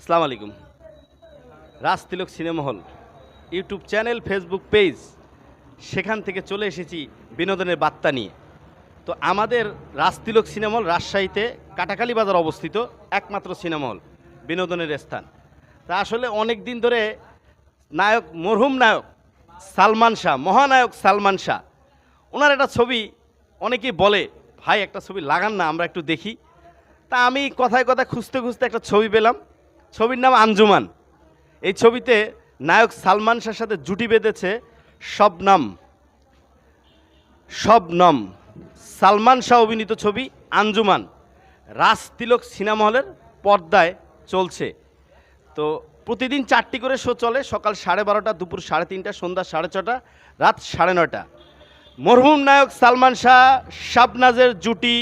আসসালামু আলাইকুম। Raj Tilak cinema hall YouTube channel, Facebook page, সেখান থেকে চলে এসেছি বিনোদনের বার্তা নিয়ে। তো আমাদের রাজতিলক সিনেমা হল রাজশাহীতে কাটাকালী বাজার অবস্থিত একমাত্র সিনেমা হল, বিনোদনের স্থান। তা আসলে অনেক দিন ধরে নায়ক, মরহুম নায়ক সালমান শাহ, মহানায়ক সালমান শাহ, ওনার একটা ছবি অনেকেই বলে, ভাই, একটা ছবি লাগান না, আমরা একটু দেখি। তা আমি কথায় কথায় খুঁজতে খুঁজতে একটা ছবি পেলাম। ছবির নাম আঞ্জুমান। এই ছবিতে নায়ক সালমান শাহর সাথে জুটি বেঁধেছে শবনম। শবনম, সালমান শাহ অভিনীত ছবি আঞ্জুমান। রাজ তিলক সিনেমা হলের পর্দায় চলছে। তো প্রতিদিন চারটি করে শো চলে, সকাল সাড়ে বারোটা, দুপুর সাড়ে তিনটা, সন্ধ্যা সাড়ে ছটা, রাত সাড়ে নটা মরহুম নায়ক সালমান শাহ, শাবনাজের জুটি,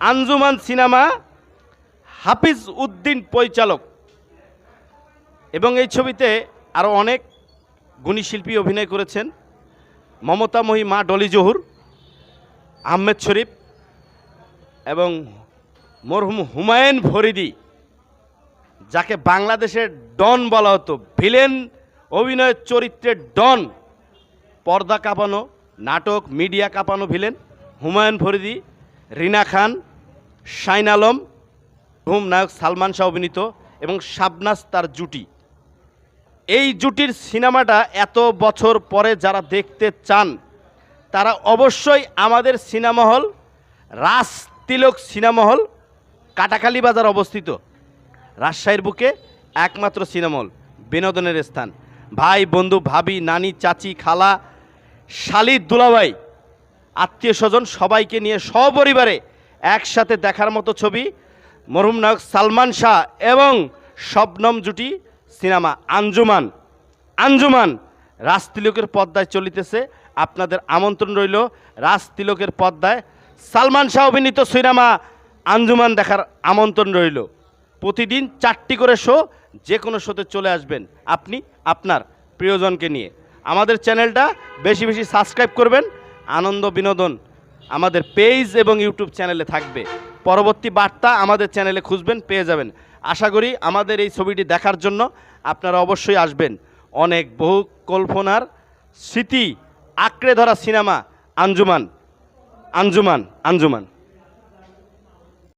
আঞ্জুমান সিনেমা হাফিজ উদ্দিন পরিচালক। এবং এই ছবিতে আরও অনেক গুণী শিল্পী অভিনয় করেছেন। মমতাময়ী মা ডলি জহুর, আহমেদ শরীফ এবং মরহুম হুমায়ুন ফরিদি, যাকে বাংলাদেশের ডন বলা হতো। ভিলেন অভিনয়ের চরিত্রের ডন, পর্দা কাঁপানো, নাটক, মিডিয়া কাঁপানো ভিলেন। হুমায়ুন ফরিদি, রিনা খান, শাইন আলম হুম নায়ক সালমান শাহ অভিনীত এবং শাবনাস তার জুটি। এই জুটির সিনেমাটা এত বছর পরে যারা দেখতে চান, তারা অবশ্যই আমাদের সিনেমা হল, রাজ তিলক সিনেমা হল, কাটাখালী বাজার অবস্থিত। রাজশাহীর বুকে একমাত্র সিনেমা হল, বিনোদনের স্থান। ভাই, বন্ধু, ভাবি, নানি, চাচি, খালা, শালি, দুলাভাই, আত্মীয় স্বজন সবাইকে নিয়ে সপরিবারে একসাথে দেখার মতো ছবি মরহুম নায়ক সালমান শাহ এবং শবনম জুটি সিনেমা আঞ্জুমান। আঞ্জুমান, রাজ তিলকের পর্দায় চলিতেছে। আপনাদের আমন্ত্রণ রইল রাজ তিলকের পর্দায়। সালমান শাহ অভিনীত সিনেমা আঞ্জুমান দেখার আমন্ত্রণ রইল। প্রতিদিন চারটি করে শো, যে কোনো শোতে চলে আসবেন আপনি, আপনার প্রিয়জনকে নিয়ে। আমাদের চ্যানেলটা বেশি বেশি সাবস্ক্রাইব করবেন। আনন্দ বিনোদন আমাদের পেজ এবং ইউটিউব চ্যানেলে থাকবে। পরবর্তী বার্তা আমাদের চ্যানেলে খুঁজবেন, পেয়ে যাবেন। আশা করি আমাদের এই ছবিটি দেখার জন্য আপনারা অবশ্যই আসবেন। অনেক বহু কল্পনার স্মৃতি, আঁকড়ে ধরা সিনেমা, আঞ্জুমান আঞ্জুমান আঞ্জুমান।